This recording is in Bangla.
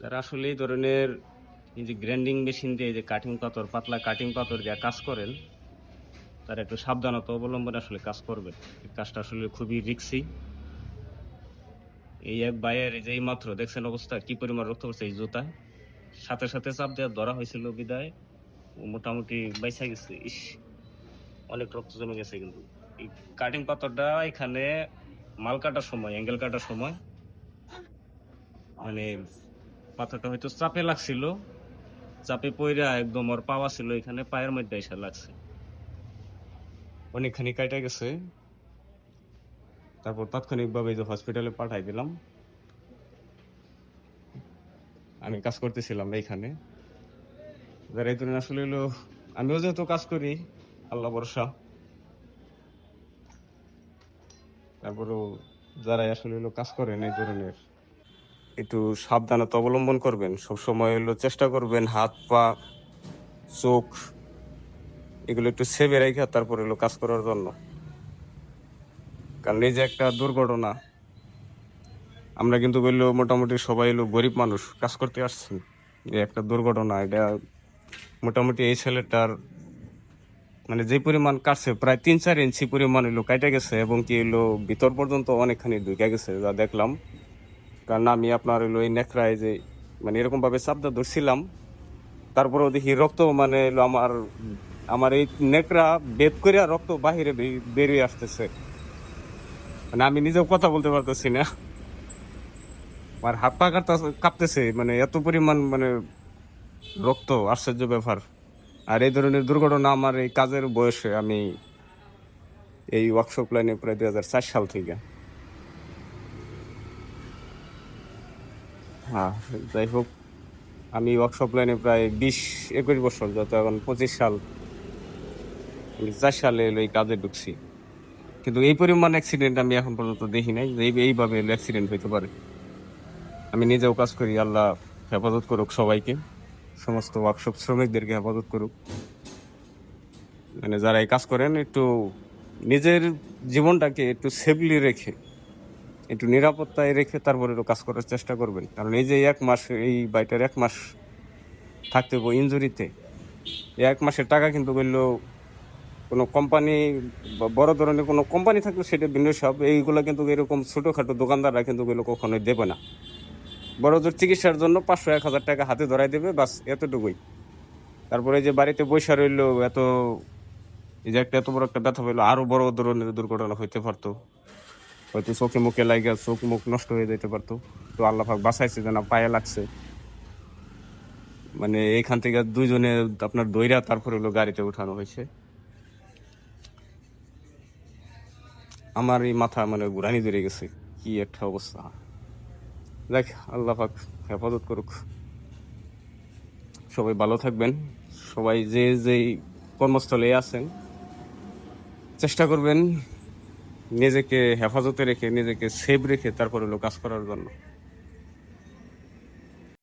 যারা আসলে এই ধরনের এই যে গ্র্যান্ডিং মেশিন দিয়ে যে কাটিং পাথর, পাতলা কাটিং পাথর দিয়ে কাজ করেন, তারা একটু সাবধানতা অবলম্বনে আসলে কাজ করবেন। কাজটা আসলে খুবই রিক্সি এই এক বাইয়ের এই যে মাত্র, দেখছেন অবস্থা, কি পরিমাণ রক্ত পড়ছে এই জুতায় সাথে সাথে চাপ দেওয়া ধরা হয়েছিল বিদায়। মোটামুটি বাইসা গেছে। ইস, অনেক রক্ত জমে গেছে কিন্তু। এই কাটিং পাথরটা এখানে মাল কাটার সময় অ্যাঙ্গেল কাটার সময় মানে পাথরটা হয়তো চাপে লাগছিল, চাপে পইরা একদম ওর পাওয়া ছিল, এখানে পায়ের মধ্যে এসে লাগছে। অনেকখানি কাটা গেছে। তারপর তাৎক্ষণিকভাবে যে হসপিটালে পাঠাই দিলাম। আমি কাজ করতেছিলাম এইখানে। যারা এই ধরনের আসলে হলো, আমিও যেহেতু কাজ করি, আল্লাহ ভরসা। তারপরেও যারা আসলে হলো কাজ করেন এই ধরনের একটু সাবধানতা অবলম্বন করবেন। সব সময় হলো চেষ্টা করবেন হাত, পা, চোখ, এগুলো একটু সেভে রেখে তারপরে হলো কাজ করার জন্য। কারণ এই যে একটা দুর্ঘটনা, আমরা কিন্তু বলল মোটামুটি সবাই হলো গরিব মানুষ, কাজ করতে আসছি এই একটা দুর্ঘটনা, এটা মোটামুটি এই ছেলেটার মানে যে পরিমাণ কাটছে, প্রায় তিন চার ইঞ্চি পরিমাণ হলো কাটা গেছে এবং কি হলো ভিতর পর্যন্ত অনেকখানি ঢুকে গেছে, যা দেখলাম। কারণ আমি আপনার হলো এই নেকড়ায় যে মানে এরকমভাবে চাপটা ধরছিলাম। তারপরেও দেখি রক্ত মানে হলো আমার আমার এই নেকড়া বেদ করে রক্ত বাহিরে বেরিয়ে আসতেছে। মানে আমি নিজেও কথা বলতে পারতেছি না। আমার হাত পা কাঁপতেছে কাঁপতেছে মানে এত পরিমাণ মানে রক্ত, আশ্চর্য ব্যাপার। আর এই ধরনের দুর্ঘটনা আমার এই কাজের বয়সে আমি এই ওয়ার্কশপ লাইনে প্রায় দুই হাজার চার সাল থেকে। হ্যাঁ যাই হোক, আমি ওয়ার্কশপ লাইনে প্রায় বিশ, একুশ বছর, যত এখন পঁচিশ সাল চার সালে এলো এই কাজে ঢুকছি। কিন্তু এই পরিমাণ অ্যাক্সিডেন্ট আমি এখন পর্যন্ত দেখি নাই, যে এই- এইভাবে অ্যাক্সিডেন্ট হইতে পারে। আমি নিজেও কাজ করি, আল্লাহ হেফাজত করুক সবাইকে, সমস্ত ওয়ার্কশপ শ্রমিকদেরকে হেফাজত করুক। মানে যারা এই কাজ করেন, একটু নিজের জীবনটাকে একটু সেফলি রেখে একটু নিরাপত্তায় রেখে তারপরে একটু কাজ করার চেষ্টা করবেন। কারণ এই যে এক মাস, এই বাইটার এক মাস থাকতে হবে ইঞ্জুরিতে এক মাসের টাকা কিন্তু বলল কোনো কোম্পানি বড় ধরনের কোনো কোম্পানি থাকলে সেটা ভিন্ন সব, এইগুলো কিন্তু এরকম ছোটোখাটো দোকানদাররা কিন্তু এগুলো কখনোই দেবে না। বড় জোর চিকিৎসার জন্য পাঁচশো, এক হাজার টাকা হাতে ধরাই দেবে, বাস এতটুকুই। তারপরে যে বাড়িতে বৈশা রইল, এত, এই যে একটা, এত বড় একটা ব্যথা পেল, আরও বড় ধরনের দুর্ঘটনা হইতে পারতো। হয়তো চোখে মুখে লাগে চোখ মুখ নষ্ট হয়ে যেতে পারতো। তো আল্লাহ পাক বাঁচাইছে যে না পায়ে লাগছে। মানে এইখান থেকে দুইজনে আপনার দইরা তারপরে হলো গাড়িতে উঠানো হয়েছে। আমার এই মাথা মানে ঘুরানি ধরে গেছে, কি একটা অবস্থা। দেখ আল্লাহ পাক হেফাজত করুক। সবাই ভালো থাকবেন। সবাই যে যেই কর্মস্থলে আছেন, চেষ্টা করবেন। নিজেকে হেফাজতে রেখে নিজেকে সেভ রেখে তারপরে হলো কাজ করার জন্য।